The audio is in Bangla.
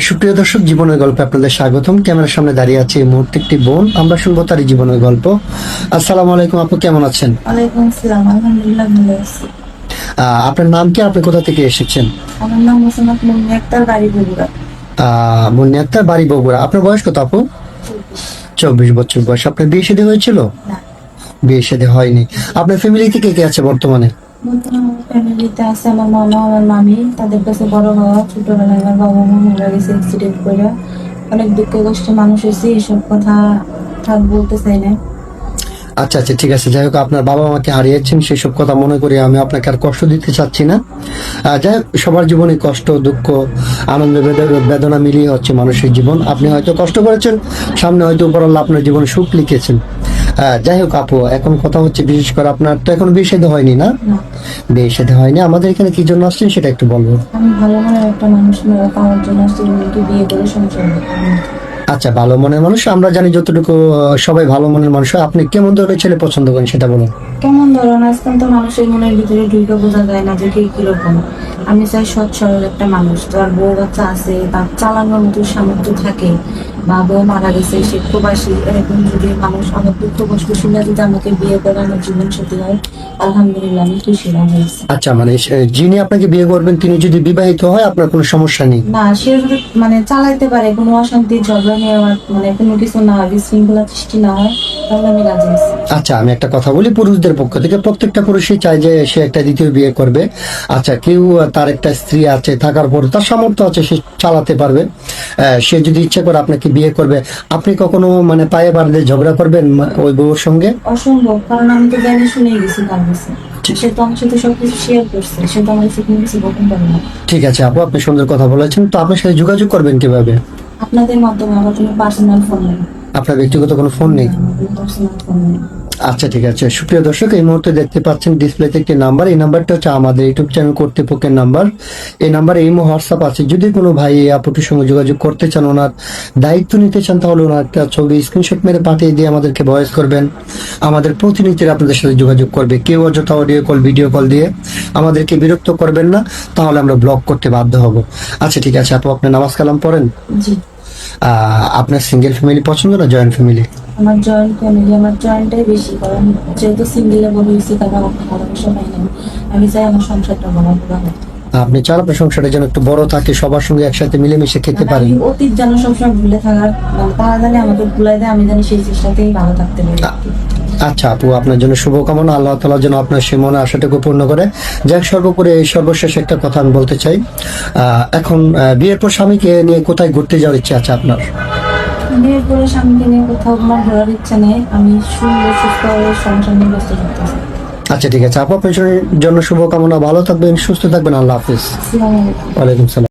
সুপ্রিয় দর্শক জীবনের গল্পে আপনাদের স্বাগতম। ক্যামেরার সামনে দাঁড়িয়ে আছে এই মুহূর্তে একটি বোন। আমরা শুনব তার জীবনের গল্প। আসসালামু আলাইকুম আপু কেমন আছেন? আপনার নাম কি? আপনি কোথা থেকে এসেছেন? আমার নাম মোসাম্মদ মুন্নি আক্তার বাড়ি বগুড়া। আহ, মুন্নি আক্তার বাড়ি বগুড়া। আপনার বয়স কত আপু? চব্বিশ। বছর বয়স। আপনার বিয়ে শাদী হয়েছিল? বিয়ে শাদী হয়নি। আপনার ফ্যামিলিতে কে কে আছে বর্তমানে ফ্যামিলিতে আছে আমার মামা, আমার মামি। তাদের কাছে বড় হওয়া, ছোটবেলায় আমার বাবা মা মারা গেছে অ্যাক্সিডেন্ট করে অনেক দুঃখে কষ্টে মানুষ হয়েছে এইসব কথা থাক বলতে চাই না। আচ্ছা আচ্ছা ঠিক আছে। যাই হোক, আপনার বাবা মাকে হারিয়েছেন, সেসব কথা মনে করি আমি আপনাকে আর কষ্ট দিতে চাচ্ছি না। যাই হোক, সবার জীবনে কষ্ট, দুঃখ, আনন্দ, বেদনা মিলিয়ে হচ্ছে মানুষের জীবন। আপনি হয়তো কষ্ট করেছেন, সামনে হয়তো উপরাল্লা আপনার জীবনে সুখ লিখেছেন। যাই হোক আপু এখন কথা হচ্ছে বিশেষ করে আপনার তো এখন বিয়ে হয়নি না? বিয়ে হয়নি আমাদের এখানে কি জন্য আসছেন সেটা একটু বলব আমি ভালো মনের একটা মানুষ পাওয়ার জন্য আসছি বিয়ে করে সংসার। আচ্ছা ভালো মনের মানুষ আমরা জানি যতটুকু সবাই ভালো মনের মানুষ হয়। আপনি কেমন ধরনের ছেলে পছন্দ করেন সেটা বলুন। কেমন ধরুন আজকাল তো মানুষের মনের ভিতরে ঢুকে বোঝা যায় না যে কে কীরকম। আমি চাই সৎ সরল একটা মানুষ যার বউ বাচ্চা আছে বা চালানোর মতো সামর্থ্য থাকে বা বউ মারা গেছে সে প্রবাসী এরকম যদি মানুষ দুঃখ কষ্ট শুনে যদি আমাকে বিয়ে করে আমার জীবন সাথী হয় আলহামদুলিল্লাহ আমি খুশি হয়েছি। আচ্ছা মানে যিনি আপনাকে বিয়ে করবেন তিনি যদি বিবাহিত হয় আপনার কোনো সমস্যা নেই? না সে যদি মানে চালাইতে পারে কোনো অশান্তি ঝগড়া নিয়ে আমার মানে কোনো কিছু না হয় বিশৃঙ্খলা সৃষ্টি না হয় তাহলে আমি রাজি আছি। আচ্ছা আমি একটা কথা বলি পুরুষদের পক্ষ থেকে প্রত্যেকটা পুরুষই চায় যে সে একটা দ্বিতীয় বিয়ে করবে। আচ্ছা কেউ তার একটা স্ত্রী আছে থাকার পর তার সামর্থ্য আছে সে চালাতে পারবে। আহ, সে যদি ইচ্ছে করে আপনাকে বিয়ে করবে আপনি কখনো মানে পায়ে বাড়লে ঝগড়া করবেন ওই বউর সঙ্গে? অসম্ভব কারণ আমি তো জানি শুনে গেছি তার কাছে। সে তো আমার সাথে সবকিছু শেয়ার করছে সে তো আমার কাছে কিছু গোপন করে না। ঠিক আছে আপু আপনি সুন্দর কথা বলেছেন তো আপনার সাথে যোগাযোগ করবেন কীভাবে? আপনাদের মাধ্যমে আমার কোনো পার্সোনাল ফোন নেই। আপনার ব্যক্তিগত কোনো ফোন নেই? পার্সোনাল ফোন নেই। আচ্ছা ঠিক আছে। সুপ্রিয় দর্শক এই মুহূর্তে দেখতে পাচ্ছেন ডিসপ্লেতে একটি নাম্বার। এই নাম্বারটা হচ্ছে আমাদের ইউটিউব চ্যানেল কর্তৃপক্ষের নাম্বার। এই নাম্বারে এই হোয়াটসঅ্যাপ আছে। যদি কোনো ভাই এই আপুটির সঙ্গে যোগাযোগ করতে চান ওনার দায়িত্ব নিতে চান তাহলে ওনার একটা ছবি স্ক্রিনশট মেরে পাঠিয়ে দিয়ে আমাদেরকে ভয়েস করবেন। আমাদের প্রতিনিধিরা আপনাদের সাথে যোগাযোগ করবে। কেউ অযথা অডিও কল ভিডিও কল দিয়ে আমাদেরকে বিরক্ত করবেন না। তাহলে আমরা ব্লক করতে বাধ্য হব। আচ্ছা ঠিক আছে। আপু আপনি নামাজ কালাম পড়েন? আপনার সিঙ্গেল ফ্যামিলি পছন্দ না জয়েন্ট ফ্যামিলি আমার জয়েন্ট ফ্যামিলি আমার জয়েন্টটাই বেশি কারণ যেহেতু সিঙ্গেলে বড় হয়েছি তারা আমার ভালোবাসা পাই না আমি চাই আমার সংসারটা বড় বড় হোক। আপনি চান আপনার সংসারটা যেন একটু বড় থাকে সবার সঙ্গে একসাথে মিলেমিশে খেতে মানে পারেন? অতীত যেন সবসময় ভুলে থাকার তারা জানে আমাকে ভুলাই দেয় আমি জানি সেই চেষ্টাতেই ভালো থাকতে পারি। আচ্ছা আপু আপনার জন্য শুভকামনা আল্লাহ তালা যেন আপনার সে মনে আশাটাকে পূর্ণ করে। যাক সর্বোপরি এই সর্বশেষ একটা কথা আমি বলতে চাই। আহ, এখন বিয়ের পর স্বামীকে নিয়ে কোথায় ঘুরতে যাওয়ার ইচ্ছা আছে আপনার? বিয়ের পরে স্বামীকে নিয়ে কোথাও আমার ঘোরার ইচ্ছা নেই আমি সুন্দর সুস্থ সংসার নিয়ে ব্যস্ত থাকতেছি আচ্ছা ঠিক আছে। আপা পেছনের জন্য শুভকামনা। ভালো থাকবেন সুস্থ থাকবেন। আল্লাহ হাফিজ। ওয়ালাইকুম সালাম।